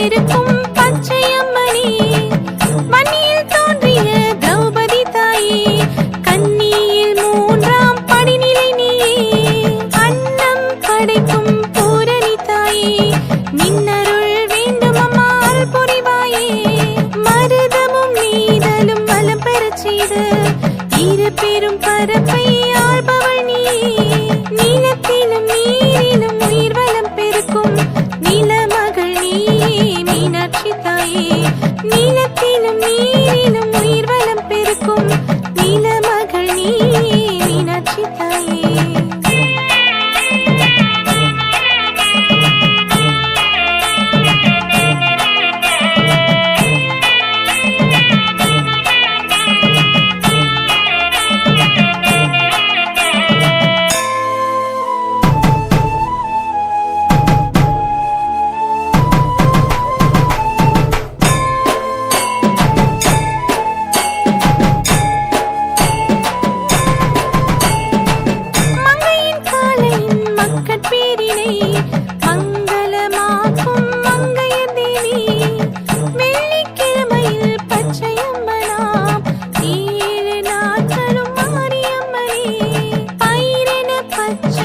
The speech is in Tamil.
வளத்தை பெருக்கும் பச்சையம்மனே. மண்ணில் தோன்றிய திரௌபதி தாயே கண்ணியில் மூன்றாம் படிநிலை நீயே அன்னம் படைக்கும் பூரணி தாயே நின்னருள் வேண்டும் அம்மாள் புரிவாயே. மருதமும் நீதலும் வலம் பெறச் செய்த இரு பெரும் பரப்பை eyes.